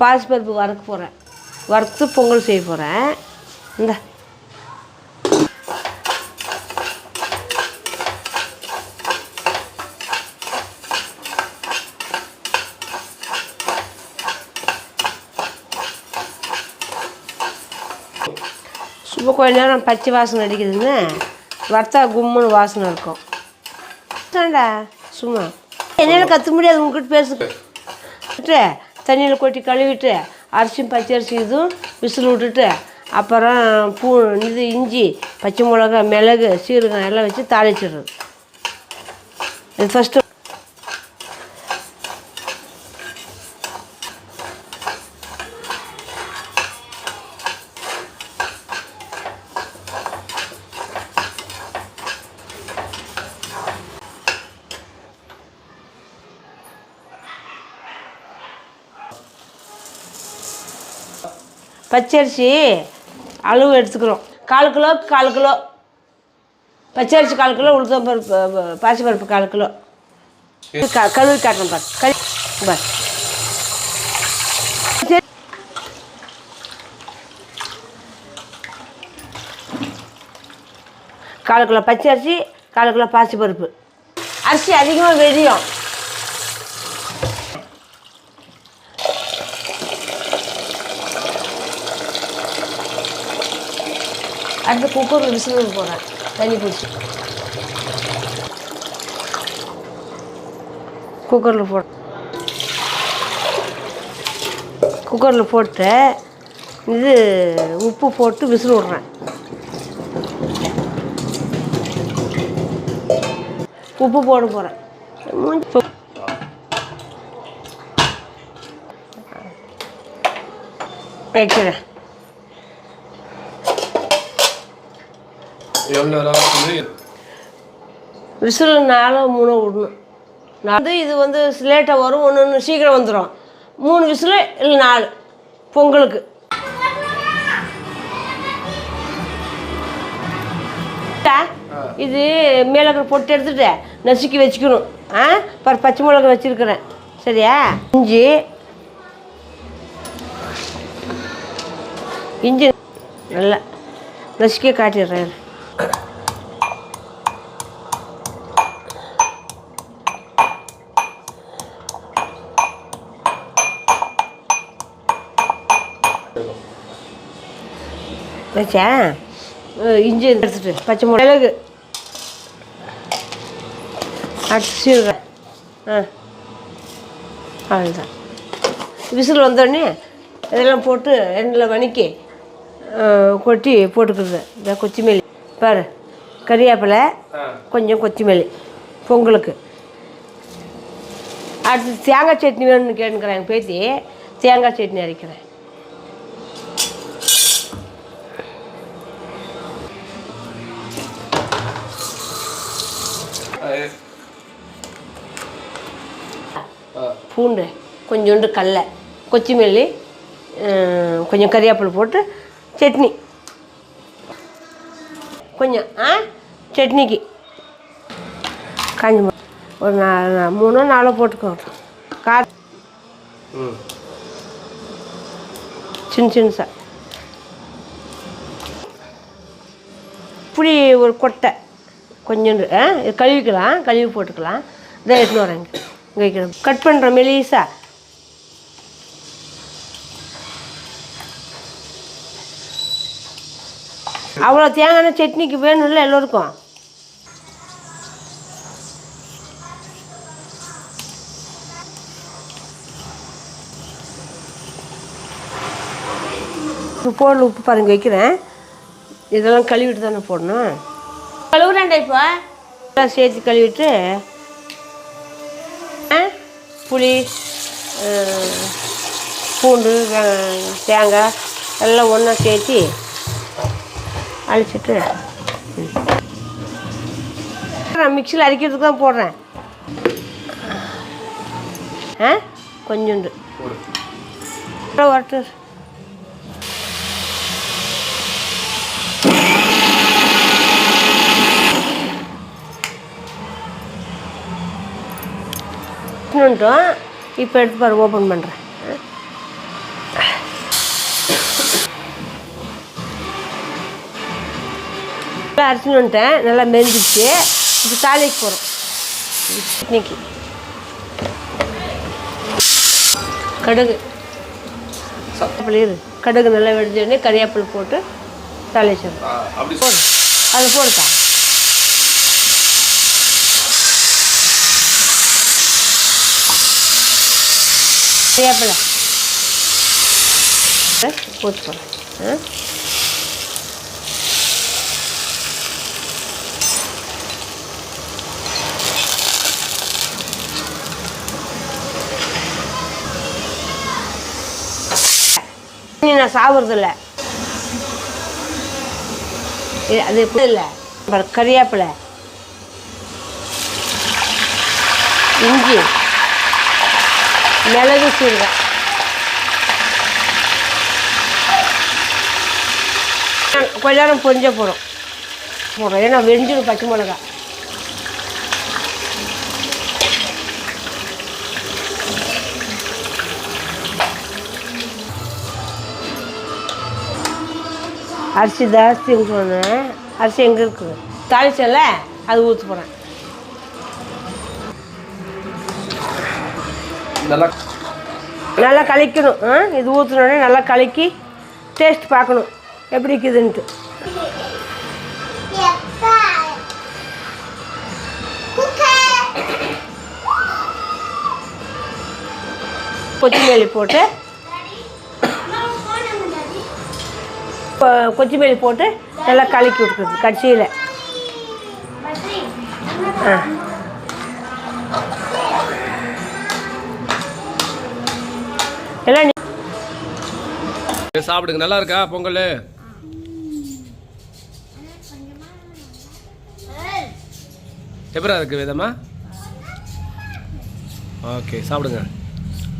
பாசிப்பருப்பு வறுக்க போகிறேன் வறுத்து பொங்கல் செய்ய போகிறேன் இந்த. சும்மா கொஞ்ச நேரம் பச்சை வாசனை அடிக்குதுன்னு வறுத்தா கும்முன்னு வாசனை இருக்கும். தாண்டா சும்மா. என்னால் கற்று முடியாது உங்ககிட்ட பேசு தண்ணியில் கொட்டி கழுவிட்டு அரிசியும் பச்சை அரிசி இதுவும் விசில் விட்டுட்டு அப்புறம் பூ இது இஞ்சி பச்சை மிளகா மிளகு சீரகம் எல்லாம் வச்சு தாளிச்சிடுறது. இது ஃபஸ்ட்டு பச்சரிசி அளவு எடுத்துக்கிறோம். கால் கிலோ கால் கிலோ. பச்சரிசி கால் கிலோ உளுத்தம் பருப்பு பாசிப்பருப்பு கால் கிலோ. க- கழுவி காட்டணும் பார். கழு பார். கால் கிலோ பச்சரிசி கால் கிலோ பாசிப்பருப்பு. அரிசி அதிகமாக வெடியும். அடுத்து குக்கரில் விசில் போடுறேன் தண்ணி பிடிச்சி குக்கரில் போட குக்கரில் போட்டு இது உப்பு போட்டு விசில் விட்றேன். உப்பு போட போகிறேன் வைக்கிறேன். எவ்வளோ விசில் நாலு மூணு விடணும். நான் வந்து இது வந்து லேட்டாக வரும் ஒன்று ஒன்று சீக்கிரம் வந்துடும் மூணு விசில் இல்லை நாலு. பொங்கலுக்கு. இது மேலே இருக்கிற பொட்டு எடுத்துட்டு நசுக்கி வச்சுக்கணும். ஆ? பர் பச்சை மிளகா வச்சுருக்கிறேன். சரியா? இஞ்சி. இஞ்சி. நல்லா. நசுக்கி காட்டிடுறேன். வச்சேன் இஞ்சி எடுத்துட்டு பச்சை மிளகு அடுத்து ஆ. அவ்வளோதான் விசில் வந்தோடனே இதெல்லாம் போட்டு எண்ணெயில் வணக்கி கொட்டி போட்டுக்கிறது. இந்த கொச்சிமல்லி பாரு கறிவேப்பிலை கொஞ்சம் கொத்தமல்லி பொங்கலுக்கு. அடுத்து தேங்காய் சட்னி வேணும்னு கேட்டுக்கிறேன் எங்கள் பேத்தி. தேங்காய் சட்னி அரைக்கிறேன். பூண்டு கொஞ்சோண்டு கடல கொத்தமல்லி அஹ், கொஞ்சம் கறிவேப்பிலை போட்டு சட்னி. கொஞ்சம் ஆ? சட்னிக்கு. காஞ்சி ஒரு நாலு நா- மூணோ நாலோ போட்டுக்கோங்க கார ம் சின்ன சின்னசா புளி ஒரு கொட்டை. கொஞ்சோண்டு ஆ? கழுவிக்கலாம் கழுவி போட்டுக்கலாம். இதை எடுத்துன்னு வரேன். இங்கே வைக்கிறேன் கட் பண்ணுறேன் மெலிசா. அவ்வளோ தேங்காய் சட்னிக்கு வேணும்ல எல்லோருக்கும்? உப்பு போடல உப்பு பாருங்க வைக்கிறேன். இதெல்லாம் கழுவிட்டு தானே போடணும். கழுவுறேன்டா இப்போ. எல்லாம் சேர்த்து கழுவிட்டு புளி பூண்டு தேங்காய் எல்லாம் ஒன்றா சேர்த்து அழிச்சிட்டு. நான் மிக்சியில் அரைக்கிறதுக்கு தான் போடுறேன். ஆ? கொஞ்சோண்டு. வரட்டு. இப்போ எடுத்து பாரு ஓப்பன் பண்ணுறேன் நல்லா அரைச்சின்னு வந்துட்டேன். நல்லா மெரிஞ்சிச்சு இப்போ தாளிக்கு போகிறோம் சட்னிக்கு கடுகு. இரு கடுகு நல்லா வெடிச்சோடனே கறிவேப்பிலை போட்டு தாளிச்சிடும் போடு. அதை போடுக்கா. கறிவேப்பிலை போட்டு போகிறேன் ஆ? நான் சாப்பிட்றதில்ல அது எப்படி இல்லை? அப்புறம் இஞ்சி. மிளகு சீரகம். கொஞ்ச நேரம் பொரிஞ்ச போகிறோம் போடுறோம் ஏன்னா வெஞ்சிடும் பச்சை மிளகா. அரிசி ஜாஸ்தின்னு சொன்னேன் அரிசி எங்கே இருக்குது தாளிச்சல அது ஊற்ற போகிறேன் நல்லா நல்லா கலக்கணும் ஆ இது ஊற்றினோடனே நல்லா கலக்கி டேஸ்ட் பார்க்கணும். எப்படி இருக்குதுன்ட்டு. கொத்தமல்லி போட்டு கொச்சிமல்லி போட்டு நல்லா கலக்கி விட்டுருது கடைசியில். ஆ. எல்லாம் சாப்பிடுங்க. நல்லா இருக்கா பொங்கல்? எப்படா இருக்கு வேதம்மா ஓகே சாப்பிடுங்க.